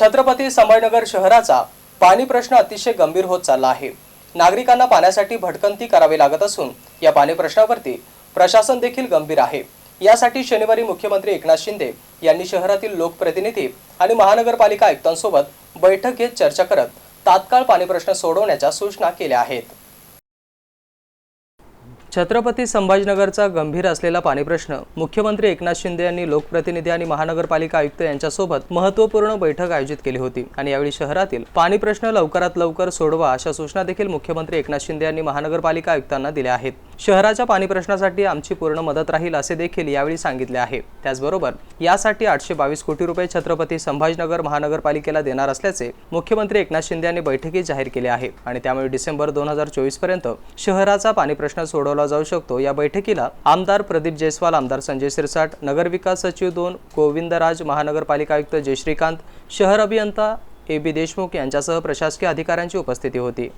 छत्रपती संभाजीनगर शहराचा पाणी प्रश्न अतिशय गंभीर होत चालला आहे. नागरिकांना पाण्यासाठी भटकंती करावी लागत असून या पाणी प्रश्नावरती प्रशासन देखील गंभीर आहे. यासाठी शनिवारी मुख्यमंत्री एकनाथ शिंदे यांनी शहरातील लोकप्रतिनिधी आणि महानगरपालिका आयुक्तांसोबत बैठक घेत चर्चा करत तात्काळ पाणी प्रश्न सोडवण्याच्या सूचना केल्या आहेत. छत्रपती संभाजीनगरचा गंभीर असलेला पाणी प्रश्न. मुख्यमंत्री एकनाथ शिंदे यांनी लोकप्रतिनिधी आणि महानगरपालिका आयुक्त यांच्यासोबत महत्त्वपूर्ण बैठक आयोजित केली होती आणि यावेळी शहरातील पाणी प्रश्न लवकरात लवकर सोडवा अशा सूचना देखील मुख्यमंत्री एकनाथ शिंदे यांनी महानगरपालिका आयुक्तांना दिल्या आहेत. शहराच्या पाणी प्रश्नासाठी आमची पूर्ण मदत राहील असे देखील यावेळी सांगितले आहे. त्याचबरोबर यासाठी आठशे बावीस कोटी रुपये छत्रपती संभाजीनगर महानगरपालिकेला देणार असल्याचे मुख्यमंत्री एकनाथ शिंदे यांनी बैठकीत जाहीर केले आहे. आणि त्यामुळे डिसेंबर दोन हजार चोवीसपर्यंत शहराचा पाणी प्रश्न सोडवला जाऊ शकतो. या बैठकीला आमदार प्रदीप जयस्वाल आमदार संजय सिरसाट नगरविकास सचिव दोन गोविंदराज महानगरपालिका आयुक्त जयश्रीकांत शहर अभियंता ए बी देशमुख यांच्यासह प्रशासकीय अधिकाऱ्यांची उपस्थिती होती.